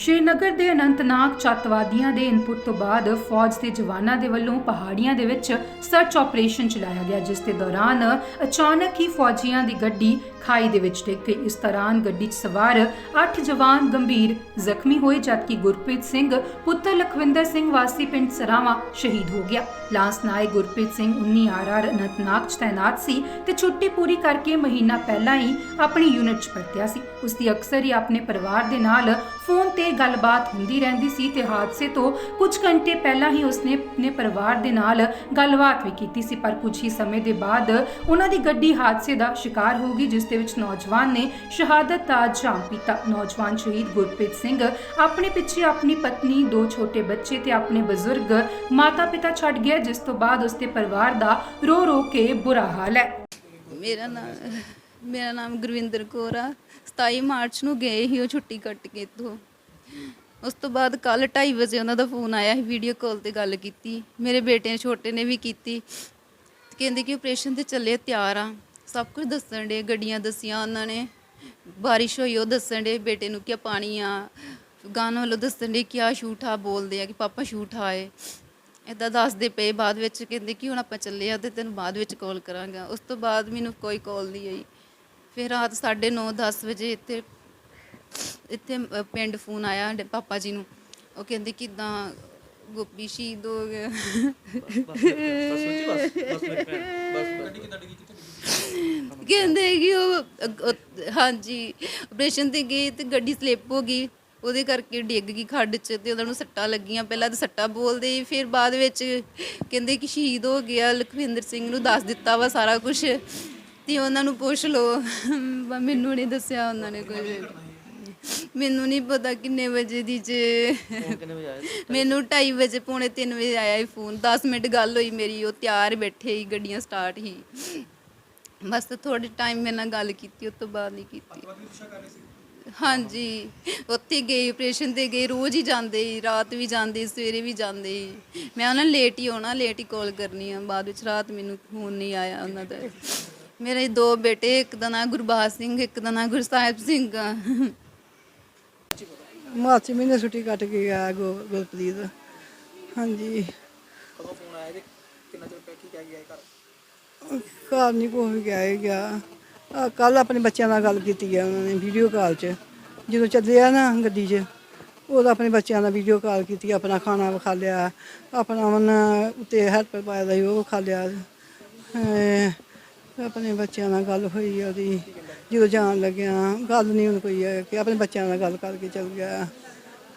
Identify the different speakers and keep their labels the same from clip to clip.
Speaker 1: ਸ਼੍ਰੀਨਗਰ ਦੇ ਅਨੰਤਨਾਗ ਚੱਤਵਾਦੀਆਂ ਦੇ ਇਨਪੁਟ ਤੋਂ ਬਾਅਦ ਫੌਜ ਦੇ ਜਵਾਨਾਂ ਦੇ ਵੱਲੋਂ ਪਹਾੜੀਆਂ ਦੇ ਵਿੱਚ ਸਰਚ ਆਪਰੇਸ਼ਨ ਚਲਾਇਆ ਗਿਆ, ਜਿਸ ਦੇ ਦੌਰਾਨ ਅਚਾਨਕ ਹੀ ਫੌਜੀਆਂ ਦੀ ਗੱਡੀ ਖਾਈ ਦੇ ਵਿੱਚ ਡਿੱਗ ਗਈ। ਇਸ ਦੌਰਾਨ ਗੱਡੀ 'ਚ ਸਵਾਰ 8 ਜਵਾਨ ਗੰਭੀਰ ਜ਼ਖਮੀ ਹੋਏ, ਜਦਕਿ ਗੁਰਪ੍ਰੀਤ ਸਿੰਘ, ਪੁੱਤਰ ਲਖਵਿੰਦਰ ਸਿੰਘ ਵਾਸੀ ਪਿੰਡ ਸਰਾਵਾ ਸ਼ਹੀਦ ਹੋ ਗਿਆ। ਲਾਂਸ ਨਾਇਕ ਗੁਰਪ੍ਰੀਤ ਸਿੰਘ 19 ਆਰਆਰ ਅਨੰਤਨਾਗ 'ਚ ਤਾਇਨਾਤ ਸੀ ਤੇ ਛੁੱਟੀ ਪੂਰੀ ਕਰਕੇ ਮਹੀਨਾ ਪਹਿਲਾਂ ਹੀ ਆਪਣੀ ਯੂਨਿਟ 'ਚ ਪਰਤਿਆ ਸੀ। ਉਸ ਦੀ ਅਕਸਰ ਹੀ ਆਪਣੇ ਪਰਿਵਾਰ ਦੇ ਨਾਲ ਫੋਨ ਤੇ ਗੱਲਬਾਤ ਹੁੰਦੀ ਰਹਿੰਦੀ ਸੀ ਤੇ ਹਾਦਸੇ ਤੋਂ ਕੁਝ ਘੰਟੇ ਪਹਿਲਾਂ ਹੀ ਉਸਨੇ ਆਪਣੇ ਪਰਿਵਾਰ ਦੇ ਨਾਲ ਗੱਲਬਾਤ ਵੀ ਕੀਤੀ ਸੀ, ਪਰ ਕੁਝ ਹੀ ਸਮੇਂ ਦੇ ਬਾਅਦ ਉਹਨਾਂ ਦੀ ਗੱਡੀ ਹਾਦਸੇ ਦਾ ਸ਼ਿਕਾਰ ਹੋ ਗਈ, ਜਿਸ ਦੇ ਵਿੱਚ ਨੌਜਵਾਨ ਨੇ ਸ਼ਹਾਦਤ ਦਾ ਜਾਮ ਪੀਤਾ। ਨੌਜਵਾਨ ਸ਼ਹੀਦ ਗੁਰਪ੍ਰੀਤ ਸਿੰਘ ਆਪਣੇ ਪਿੱਛੇ ਆਪਣੀ ਪਤਨੀ, ਦੋ ਛੋਟੇ ਬੱਚੇ ਤੇ ਆਪਣੇ ਬਜ਼ੁਰਗ ਮਾਤਾ-ਪਿਤਾ ਛੱਡ ਗਿਆ, ਜਿਸ ਤੋਂ ਬਾਅਦ ਉਸਦੇ ਪਰਿਵਾਰ ਦਾ ਰੋ ਰੋ ਕੇ ਬੁਰਾ ਹਾਲ ਹੈ।
Speaker 2: ਮੇਰਾ ਨਾਮ ਮੇਰਾ ਨਾਮ ਗੁਰਵਿੰਦਰ ਕੌਰ ਆ। 27 ਮਾਰਚ ਨੂੰ ਗਏ ਹੀ ਉਹ ਛੁੱਟੀ ਕੱਟ ਕੇ ਇੱਥੋਂ। ਉਸ ਤੋਂ ਬਾਅਦ ਕੱਲ 2:30 ਵਜੇ ਉਹਨਾਂ ਦਾ ਫੋਨ ਆਇਆ ਸੀ ਵੀਡੀਓ ਕਾਲ ਤੇ ਗੱਲ ਕੀਤੀ। ਮੇਰੇ ਬੇਟੇ ਛੋਟੇ ਨੇ ਵੀ ਕੀਤੀ। ਕਹਿੰਦੇ ਕਿ ਆਪਰੇਸ਼ਨ ਤੇ ਚੱਲੇ, ਤਿਆਰ ਆ। ਸਭ ਕੁਝ ਦੱਸਣ ਦੇ ਗੱਡੀਆਂ ਦੱਸੀਆਂ ਉਹਨਾਂ ਨੇ। ਬਾਰਿਸ਼ ਹੋਈ, ਉਹ ਦੱਸਣ ਦੇ ਬੇਟੇ ਨੂੰ ਕਿ ਪਾਣੀ ਆ। ਗਾਣਾ ਵੱਲੋਂ ਦੱਸਣ ਦੇ ਕਿ ਆ ਸ਼ੂਟ ਬੋਲਦੇ ਆ ਕਿ ਪਾਪਾ ਸ਼ੂਟ ਆਏ ਇਦਾਂ ਦੱਸਦੇ ਪਏ ਬਾਅਦ ਵਿੱਚ, ਕਹਿੰਦੇ ਕਿ ਹੁਣ ਆਪਾਂ ਚੱਲੇ ਆ ਤੇ ਤੈਨੂੰ ਬਾਅਦ ਵਿੱਚ ਕਾਲ ਕਰਾਂਗਾ। ਉਸ ਤੋਂ ਬਾਅਦ ਮੈਨੂੰ ਕੋਈ ਕਾਲ ਨਹੀਂ ਆਈ। ਫਿਰ ਰਾਤ 9:30 10 ਵਜੇ ਇੱਥੇ ਇੱਥੇ ਪਿੰਡ ਫੋਨ ਆਇਆ ਸਾਡੇ ਪਾਪਾ ਜੀ ਨੂੰ ਉਹ ਕਹਿੰਦੇ ਕਿਦਾਂ ਗੋਪੀ ਸ਼ਹੀਦ ਹੋ ਗਿਆ ਕਹਿੰਦੇ ਕਿ ਉਹ ਹਾਂਜੀ ਆਪਰੇਸ਼ਨ ਤੇ ਗਏ ਤੇ ਗੱਡੀ ਸਲਿੱਪ ਹੋ ਗਈ ਉਹਦੇ ਕਰਕੇ ਡਿੱਗ ਗਈ ਖੱਡ 'ਚ ਤੇ ਉਹਨਾਂ ਨੂੰ ਸੱਟਾਂ ਲੱਗੀਆਂ ਪਹਿਲਾਂ ਤਾਂ ਸੱਟਾਂ ਬੋਲਦੇ ਫਿਰ ਬਾਅਦ ਵਿੱਚ ਕਹਿੰਦੇ ਕਿ ਸ਼ਹੀਦ ਹੋ ਗਿਆ ਲਖਵਿੰਦਰ ਸਿੰਘ ਨੂੰ ਦੱਸ ਦਿੱਤਾ ਵਾ ਸਾਰਾ ਕੁਝ ਤੇ ਉਹਨਾਂ ਨੂੰ ਪੁੱਛ ਲਓ ਬ- ਮੈਨੂੰ ਨਹੀਂ ਦੱਸਿਆ ਉਹਨਾਂ ਨੇ ਕੁਝ ਮੈਨੂੰ ਨਹੀਂ ਪਤਾ ਕਿੰਨੇ ਵਜੇ ਦੀ ਜੇ। ਮੈਨੂੰ 2:30 ਵਜੇ ਪੌਣੇ 3 ਵਜੇ ਆਇਆ ਹੀ ਫੋਨ। 10 ਮਿੰਟ ਗੱਲ ਹੋਈ ਮੇਰੀ ਉਹ ਤਿਆਰ ਬੈਠੇ ਹੀ ਗੱਡੀਆਂ ਸਟਾਰਟ ਹੀ ਬਸ ਥੋੜੇ ਟਾਈਮ ਮੇਰੇ ਨਾਲ ਗੱਲ ਕੀਤੀ ਉਸ ਤੋਂ ਬਾਅਦ ਨਹੀਂ ਕੀਤੀ। ਹਾਂਜੀ ਉੱਥੇ ਗਏ ਆਪਰੇਸ਼ਨ ਤੇ ਗਏ ਰੋਜ਼ ਹੀ ਜਾਂਦੇ ਸੀ, ਰਾਤ ਵੀ ਜਾਂਦੇ ਸੀ, ਸਵੇਰੇ ਵੀ ਜਾਂਦੇ ਸੀ। ਮੈਂ ਉਹਨਾਂ ਨੂੰ ਲੇਟ ਹੀ ਆਉਣਾ ਲੇਟ ਹੀ ਕਾਲ ਕਰਨੀ ਆ। ਬਾਅਦ ਵਿੱਚ ਰਾਤ ਮੈਨੂੰ ਫੋਨ ਨਹੀਂ ਆਇਆ ਉਹਨਾਂ ਦਾ। ਮੇਰੇ ਦੋ ਬੇਟੇ ਇੱਕ ਦਾ ਨਾਂ ਗੁਰਬਾਜ ਸਿੰਘ ਇੱਕ ਦਾ ਨਾਂ ਗੁਰਸਾਹਿਬ ਸਿੰਘ ਆ।
Speaker 3: ਮਾਰਚ ਮਹੀਨੇ ਛੁੱਟੀ ਕੱਟ ਕੇ ਗਿਆ ਗੁ- ਗੁਰਪ੍ਰੀਤ। ਹਾਂਜੀ।
Speaker 4: ਕਦੋਂ ਫੋਨ ਆਇਆ ਤੇ ਕਿੰਨਾ ਚਿਰ ਪੈ ਕੀ ਕਹਿ ਗਿਆ ਇਹ ਘਰ?
Speaker 3: ਘਰ ਨਹੀਂ ਕੋਈ ਗਿਆ ਹੀ ਗਿਆ। ਕੱਲ ਆਪਣੇ ਬੱਚਿਆਂ ਨਾਲ ਗੱਲ ਕੀਤੀ ਆ ਉਹਨਾਂ ਨੇ ਵੀਡੀਓ ਕਾਲ 'ਚ। ਜਦੋਂ ਚੱਲੇ ਆ ਨਾ ਗੱਡੀ 'ਚ ਉਦੋਂ ਆਪਣੇ ਬੱਚਿਆਂ ਨਾਲ ਵੀਡੀਓ ਕਾਲ ਕੀਤੀ ਆਪਣਾ ਖਾਣਾ ਵਿਖਾ ਲਿਆ ਆਪਣਾ ਉਹਨਾਂ ਉੱਤੇ ਹੈਲਪ ਪਾਇਆ ਦਾ ਸੀ ਉਹ ਵਿਖਾ ਲਿਆ। ਅਹ ਆਪਣੇ ਬੱਚਿਆਂ ਨਾਲ ਗੱਲ ਹੋਈ ਆ ਉਹਦੀ ਜਦੋਂ ਜਾਣ ਲੱਗਿਆ ਗੱਲ ਨਹੀਂ ਹੁਣ ਕੋਈ ਹੈ ਕਿ ਆਪਣੇ ਬੱਚਿਆਂ ਨਾਲ ਗੱਲ ਕਰਕੇ ਚੱਲ ਗਿਆ।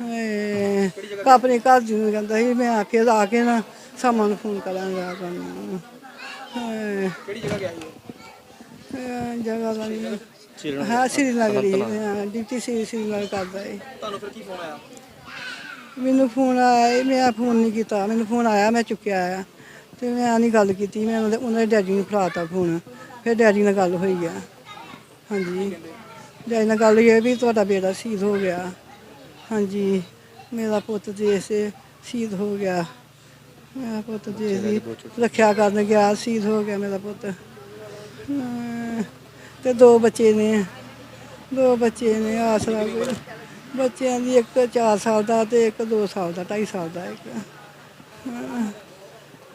Speaker 3: ਅਹ ਆਪਣੇ ਘਰ ਜੀ ਨੂੰ ਕਹਿੰਦਾ ਸੀ ਮੈਂ ਆ ਕੇ ਆ ਕੇ ਨਾ ਸਾਮਾਂ ਨੂੰ ਫੋਨ ਕਰਾਂਗਾ ਤੁਹਾਨੂੰ। ਅਹ
Speaker 4: ਕਿਹੜੀ ਜਗ੍ਹਾ ਗਿਆ ਸੀ ਉਹ?
Speaker 3: ਅਹ ਜਗ੍ਹਾ ਦਾ ਨਹੀਂ। ਹਾਂ ਸ੍ਰੀਨਗਰ ਹੀ ਹਾਂ, ਡਿਊਟੀ ਸੀ ਸ੍ਰੀਨਗਰ ਕਰਦਾ ਹੈ
Speaker 4: ਤੁਹਾਨੂੰ ਫਿਰ ਕੀ ਫੋਨ ਆਇਆ?
Speaker 3: ਮੈਨੂੰ ਫੋਨ ਆਇਆ ਮੈਂ ਫੋਨ ਨਹੀਂ ਕੀਤਾ। ਮੈਨੂੰ ਫੋਨ ਆਇਆ ਮੈਂ ਚੁੱਕਿਆ ਆ। ਤੇ ਮੈਂ ਨਹੀਂ ਗੱਲ ਕੀਤੀ ਮੈਂ ਉਹਨਾਂ ਦੇ ਉਹਨਾਂ ਦੇ ਡੈਡੀ ਨੂੰ ਫੜਾਤਾ ਫੋਨ ਫਿਰ ਡੈਡੀ ਨਾਲ ਗੱਲ ਹੋਈ ਆ। ਹਾਂਜੀ। ਡੈਡੀ ਨਾਲ ਗੱਲ ਹੋਈ ਆ ਵੀ ਤੁਹਾਡਾ ਬੇਟਾ ਸ਼ਹੀਦ ਹੋ ਗਿਆ। ਹਾਂਜੀ। ਮੇਰਾ ਪੁੱਤ ਦੇਸ਼ ਸ਼ਹੀਦ ਹੋ ਗਿਆ। ਮੇਰਾ ਪੁੱਤ ਦੇਸ਼ ਦੀ ਰੱਖਿਆ ਕਰਨ ਗਿਆ ਸ਼ਹੀਦ ਹੋ ਗਿਆ ਮੇਰਾ ਪੁੱਤ। ਹਾਂ, ਤੇ ਦੋ ਬੱਚੇ ਨੇ। ਦੋ ਬੱਚੇ ਨੇ ਆਸਰਾ ਬੱਚਿਆਂ ਦੀ ਇੱਕ 4 ਸਾਲ ਦਾ ਤੇ ਇੱਕ 2 ਸਾਲ ਦਾ 2.5 ਸਾਲ ਦਾ ਇੱਕ।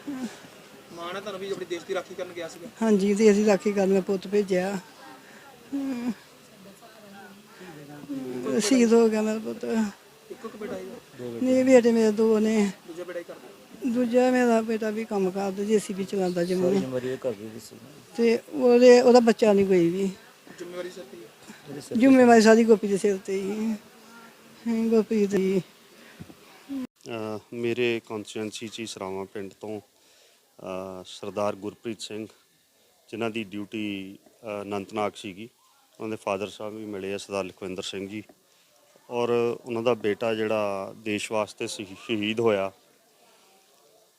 Speaker 4: ਮਾਣ ਹੈ ਤੁਹਾਨੂੰ ਵੀ ਆਪਣੇ ਦੇਸ਼ ਦੀ ਰਾਖੀ ਕਰਨ ਗਿਆ ਸੀਗਾ?
Speaker 3: ਹਾਂਜੀ ਤੇ ਅਸੀਂ ਰਾਖੀ ਕਰਨ ਮੈਂ ਪੁੱਤ ਭੇਜਿਆ। ਹਮ। ਸ਼ਹੀਦ ਹੋ ਗਿਆ ਮੇਰਾ ਪੁੱਤ।
Speaker 4: ਇੱਕੋ ਇੱਕ ਬੇਟਾ ਹੈ
Speaker 3: ਨਹੀਂ ਬੇਟੇ ਮੇਰੇ ਦੋ ਨੇ।
Speaker 4: ਦੂਜਾ ਬੇਟਾ ਹੀ ਕਰਦਾ।
Speaker 3: ਦੂਜਾ ਮੇਰਾ ਬੇਟਾ ਵੀ ਕੰਮ ਕਰਦਾ ਜੀਸੀਬੀ ਚਲਾਉਂਦਾ ਜੰਮੂ ਤੇ ਉਹਦੇ ਉਹਦਾ ਬੱਚਾ ਨਹੀਂ ਕੋਈ ਵੀ।
Speaker 4: ਜ਼ਿੰਮੇਵਾਰੀ ਸਿਰ ਤੇ ਹੀ ਹੈ।
Speaker 3: ਜ਼ਿੰਮੇਵਾਰੀ ਸਾਰੀ ਗੋਪੀ ਦੇ ਸਿਰ ਤੇ ਹੀ। ਹੈ ਗੋਪੀ ਦੀ
Speaker 5: ਅ, ਮੇਰੇ ਕੌਂਸਟੀਚੁਐਂਸੀ ਚ ਹੀ ਸਰਾਵਾਂ ਪਿੰਡ ਤੋਂ ਸਰਦਾਰ ਗੁਰਪ੍ਰੀਤ ਸਿੰਘ, ਜਿਨ੍ਹਾਂ ਦੀ ਡਿਊਟੀ ਅਨੰਤਨਾਗ ਸੀਗੀ। ਉਹਨਾਂ ਦੇ ਫਾਦਰ ਸਾਹਿਬ ਵੀ ਮਿਲੇ ਆ, ਸਰਦਾਰ ਲਖਵਿੰਦਰ ਸਿੰਘ ਜੀ। ਔਰ ਉਹਨਾਂ ਦਾ ਬੇਟਾ ਜਿਹੜਾ ਦੇਸ਼ ਵਾਸਤੇ ਸ਼ਹੀ- ਸ਼ਹੀਦ ਹੋਇਆ।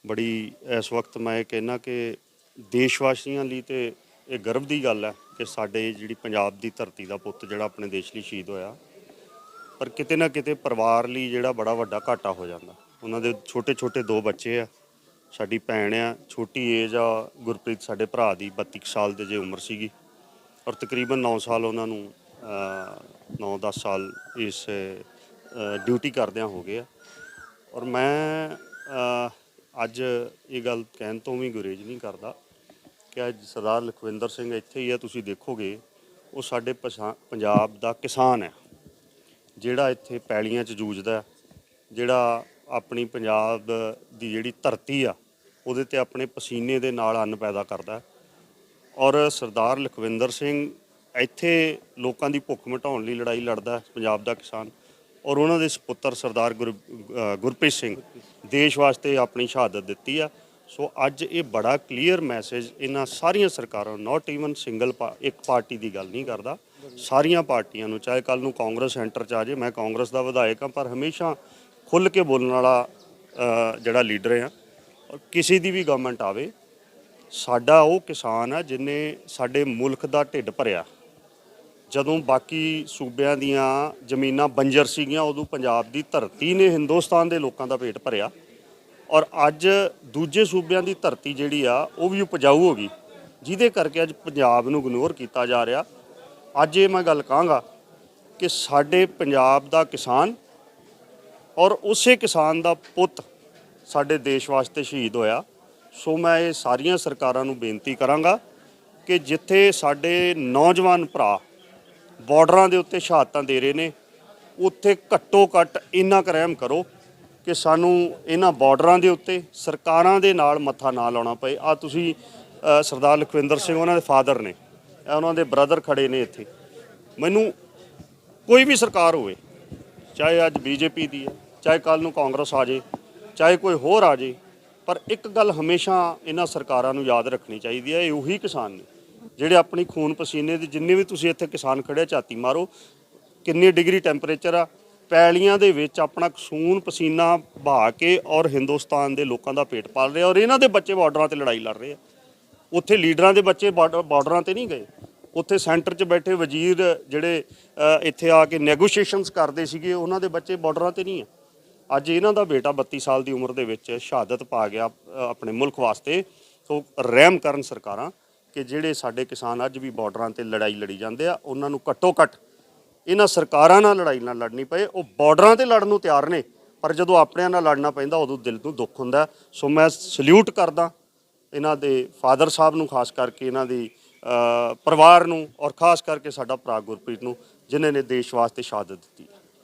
Speaker 5: ਬੜੀ, ਇਸ ਵਕਤ ਮੈਂ ਇਹ ਕਹਿਣਾ ਕਿ ਦੇਸ਼ ਵਾਸੀਆਂ ਲਈ ਤੇ ਇਹ ਗਰਵ ਦੀ ਗੱਲ ਹੈ ਕਿ ਸਾਡੇ ਜਿਹੜੀ ਪੰਜਾਬ ਦੀ ਧਰਤੀ ਦਾ ਪੁੱਤ ਜਿਹੜਾ ਆਪਣੇ ਦੇਸ਼ ਲਈ ਸ਼ਹੀਦ ਹੋਇਆ। ਪਰ ਕਿਤੇ ਨਾ ਕਿਤੇ ਪਰਿਵਾਰ ਲਈ ਜਿਹੜਾ ਬੜਾ ਵੱਡਾ ਘਾਟਾ ਹੋ ਜਾਂਦਾ। ਉਹਨਾਂ ਦੇ ਛੋਟੇ ਛੋਟੇ ਦੋ ਬੱਚੇ ਆ। ਸਾਡੀ ਭੈਣ ਆ, ਛੋਟੀ ਏਜ ਆ, ਗੁਰਪ੍ਰੀਤ ਸਾਡੇ ਭਰਾ ਦੀ 32 ਕੁ ਸਾਲ ਦੇ ਜੇ ਉਮਰ ਸੀਗੀ। ਔਰ ਤਕਰੀਬਨ 9 ਸਾਲ ਉਹਨਾਂ ਨੂੰ 9-10 ਸਾਲ ਇਸ ਡਿਊਟੀ ਕਰਦਿਆਂ ਹੋ ਗਏ ਆ। ਔਰ ਮੈਂ ਅੱਜ ਇਹ ਗੱਲ ਕਹਿਣ ਤੋਂ ਵੀ ਗੁਰੇਜ ਨਹੀਂ ਕਰਦਾ ਕਿ ਅੱਜ ਸਰਦਾਰ ਲਖਵਿੰਦਰ ਸਿੰਘ ਇੱਥੇ ਹੀ ਆ, ਤੁਸੀਂ ਦੇਖੋਗੇ, ਉਹ ਸਾਡੇ ਪਛਾ- ਪੰਜਾਬ ਦਾ ਕਿਸਾਨ ਹੈ ਜਿਹੜਾ ਇੱਥੇ ਪੈਲੀਆਂ 'ਚ ਜੂਝਦਾ, ਜਿਹੜਾ ਆਪਣੀ ਪੰਜਾਬ ਦੀ ਜਿਹੜੀ ਧਰਤੀ ਆ ਉਹਦੇ ਤੇ ਆਪਣੇ ਪਸੀਨੇ ਦੇ ਨਾਲ ਅੰਨ ਪੈਦਾ ਕਰਦਾ ਔਰ ਸਰਦਾਰ ਲਖਵਿੰਦਰ ਸਿੰਘ ਇੱਥੇ ਲੋਕਾਂ ਦੀ ਭੁੱਖ ਮਿਟਾਉਣ ਲਈ ਲੜਾਈ ਲੜਦਾ ਪੰਜਾਬ ਦਾ ਕਿਸਾਨ। ਔਰ ਉਹਨਾਂ ਦੇ ਸੁਪੁੱਤਰ ਸਰਦਾਰ ਗੁਰ ਗੁਰਪ੍ਰੀਤ ਸਿੰਘ ਦੇਸ਼ ਵਾਸਤੇ ਆਪਣੀ ਸ਼ਹਾਦਤ ਦਿੱਤੀ ਆ। ਸੋ ਅੱਜ ਇਹ ਬੜਾ ਕਲੀਅਰ ਮੈਸੇਜ ਇਹਨਾਂ ਸਾਰੀਆਂ ਸਰਕਾਰਾਂ ਨਾਟ ਈਵਨ ਸਿੰਗਲ ਇੱਕ ਪਾਰਟੀ ਦੀ ਗੱਲ ਨਹੀਂ ਕਰਦਾ। ਸਾਰੀਆਂ ਪਾਰਟੀਆਂ ਨੂੰ, ਚਾਹੇ ਕੱਲ ਨੂੰ ਕਾਂਗਰਸ ਸੈਂਟਰ 'ਚ ਆ ਜੇ ਮੈਂ ਕਾਂਗਰਸ ਦਾ ਵਿਧਾਇਕ ਹਾਂ, ਪਰ ਹਮੇਸ਼ਾ ਖੁੱਲ ਕੇ ਬੋਲਣ ਵਾਲਾ ਜਿਹੜਾ ਲੀਡਰ ਆ ਔਰ ਕਿਸੇ ਦੀ ਵੀ ਗਵਰਨਮੈਂਟ ਆਵੇ, ਸਾਡਾ ਉਹ ਕਿਸਾਨ ਆ ਜਿਨੇ ਸਾਡੇ ਮੁਲਕ ਦਾ ਢਿੱਡ ਭਰਿਆ। ਜਦੋਂ ਬਾਕੀ ਸੂਬਿਆਂ ਦੀਆਂ ਜ਼ਮੀਨਾਂ ਬੰਜਰ ਸੀਗੀਆਂ, ਉਦੋਂ ਪੰਜਾਬ ਦੀ ਧਰਤੀ ਨੇ ਹਿੰਦੁਸਤਾਨ ਦੇ ਲੋਕਾਂ ਦਾ ਪੇਟ ਭਰਿਆ। ਔਰ ਅੱਜ ਦੂਜੇ ਸੂਬਿਆਂ ਦੀ ਧਰਤੀ ਜਿਹੜੀ ਆ, ਉਹ ਵੀ ਉਪਜਾਊ ਹੋ ਗਈ। ਜਿਹਦੇ ਕਰਕੇ ਅੱਜ ਪੰਜਾਬ ਨੂੰ ਇਗਨੋਰ ਕੀਤਾ ਜਾ ਰਿਹਾ। ਅੱਜ ਇਹ ਮੈਂ ਗੱਲ ਕਹਾਂਗਾ ਕਿ ਸਾਡੇ ਪੰਜਾਬ ਦਾ ਕਿਸਾਨ ਔਰ ਉਸੇ ਕਿਸਾਨ ਦਾ ਪੁੱਤ ਸਾਡੇ ਦੇਸ਼ ਵਾਸਤੇ ਸ਼ਹੀਦ ਹੋਇਆ। ਸੋ ਮੈਂ ਇਹ ਸਾਰੀਆਂ ਸਰਕਾਰਾਂ ਨੂੰ ਬੇਨਤੀ ਕਰਾਂਗਾ ਕਿ ਜਿੱਥੇ ਸਾਡੇ ਨੌਜਵਾਨ ਭਰਾ ਬਾਰਡਰਾਂ ਦੇ ਉੱਤੇ ਸ਼ਹਾਦਤਾਂ ਦੇ ਰਹੇ ਨੇ, ਉੱਥੇ ਘੱਟੋ ਘੱਟ ਇੰਨਾ ਕੁ ਕਰੋ ਕਿ ਸਾਨੂੰ ਇਹਨਾਂ ਬਾਰਡਰਾਂ ਦੇ ਉੱਤੇ ਸਰਕਾਰਾਂ ਦੇ ਨਾਲ ਮੱਥਾ ਨਾ ਲਾਉਣਾ ਪਏ। ਆ ਤੁਸੀਂ ਸਰਦਾਰ ਲਖਵਿੰਦਰ ਸਿੰਘ ਉਹਨਾਂ ਦੇ ਫਾਦਰ ਨੇ ਉਹਨਾਂ ਦੇ ਬ੍ਰਦਰ ਖੜੇ ਨੇ ਇੱਥੇ। ਮੈਨੂੰ ਕੋਈ ਵੀ ਸਰਕਾਰ ਹੋਵੇ, ਚਾਹੇ ਅੱਜ ਬੀਜੇਪੀ ਦੀ ਹੈ, ਚਾਹੇ ਕੱਲ ਨੂੰ ਕਾਂਗਰਸ ਆ ਜੇ ਚਾਹੇ ਕੋਈ ਹੋਰ ਆ ਜੇ, ਪਰ ਇੱਕ ਗੱਲ ਹਮੇਸ਼ਾ ਇਹਨਾਂ ਸਰਕਾਰਾਂ ਨੂੰ ਯਾਦ ਰੱਖਣੀ ਚਾਹੀਦੀ ਹੈ, ਇਹ ਉਹੀ ਕਿਸਾਨ ਨੇ। ਜਿਹੜੇ ਆਪਣੀ ਖੂਨ ਪਸੀਨੇ ਦੇ ਜਿੰਨੇ ਵੀ ਤੁਸੀਂ ਇੱਥੇ ਕਿਸਾਨ ਖੜੇ ਝਾਤੀ ਮਾਰੋ, ਕਿੰਨੀ ਡਿਗਰੀ ਟੈਂਪਰੇਚਰ ਆ, ਪੈਲੀਆਂ ਦੇ ਵਿੱਚ ਆਪਣਾ ਖੂਨ ਪਸੀਨਾ ਬਹਾ ਕੇ ਔਰ ਹਿੰਦੁਸਤਾਨ ਦੇ ਲੋਕਾਂ ਦਾ ਪੇਟ ਪਾਲ ਰਹੇ ਆ ਔਰ ਇਹਨਾਂ ਦੇ ਬੱਚੇ ਬਾਰਡਰਾਂ ਤੇ ਲੜਾਈ ਲੜ ਰਹੇ ਆ। ਉੱਥੇ ਲੀਡਰਾਂ ਦੇ ਬੱਚੇ ਬਾਰਡਰ- ਬਾਰਡਰਾਂ ਤੇ ਨਹੀਂ ਗਏ। ਉੱਥੇ ਸੈਂਟਰ 'ਚ ਬੈਠੇ ਵਜ਼ੀਰ ਜਿਹੜੇ ਇੱਥੇ ਆ ਕੇ ਨੈਗੋਸ਼ੀਏਸ਼ਨਸ ਕਰਦੇ ਸੀਗੇ, ਉਹਨਾਂ ਦੇ ਬੱਚੇ ਬਾਰਡਰਾਂ ਤੇ ਨਹੀਂ ਆ। ਅੱਜ ਇਹਨਾਂ ਦਾ ਬੇਟਾ 32 ਸਾਲ ਦੀ ਉਮਰ ਦੇ ਵਿੱਚ ਸ਼ਹਾਦਤ ਪਾ ਗਿਆ ਆਪਣੇ ਮੁਲਕ ਵਾਸਤੇ। ਸੋ ਰਹਿਮ ਕਰਨ ਸਰਕਾਰਾਂ ਕਿ ਜਿਹੜੇ ਸਾਡੇ ਕਿਸਾਨ ਅੱਜ ਵੀ ਬਾਰਡਰਾਂ ਤੇ ਲੜਾਈ ਲੜੀ ਜਾਂਦੇ ਆ, ਉਹਨਾਂ ਨੂੰ ਘੱਟੋ ਘੱਟ ਇਹਨਾਂ ਸਰਕਾਰਾਂ ਨਾਲ ਲੜਾਈ ਨਾਲ ਲੜਨੀ ਪਏ। ਉਹ ਬਾਰਡਰਾਂ ਤੇ ਲੜਨ ਨੂੰ ਤਿਆਰ ਨੇ, ਪਰ ਜਦੋਂ ਆਪਣਿਆਂ ਨਾਲ ਲੜਨਾ ਪੈਂਦਾ, ਉਦੋਂ ਦਿਲ ਨੂੰ ਦੁੱਖ ਹੁੰਦਾ। ਸੋ ਮੈਂ ਸਲੂਟ ਕਰਦਾ ਇਹਨਾਂ ਦੇ ਫਾਦਰ ਸਾਹਿਬ ਨੂੰ, ਖਾਸ ਕਰਕੇ ਇਹਨਾਂ ਦੀ ਪਰਿਵਾਰ ਨੂੰ ਔਰ ਖਾਸ ਕਰਕੇ ਸਾਡਾ ਭਰਾ ਗੁਰਪ੍ਰੀਤ ਨੂੰ, ਜਿਨ੍ਹਾਂ ਨੇ ਦੇਸ਼ ਵਾਸਤੇ ਸ਼ਹਾਦਤ ਦਿੱਤੀ।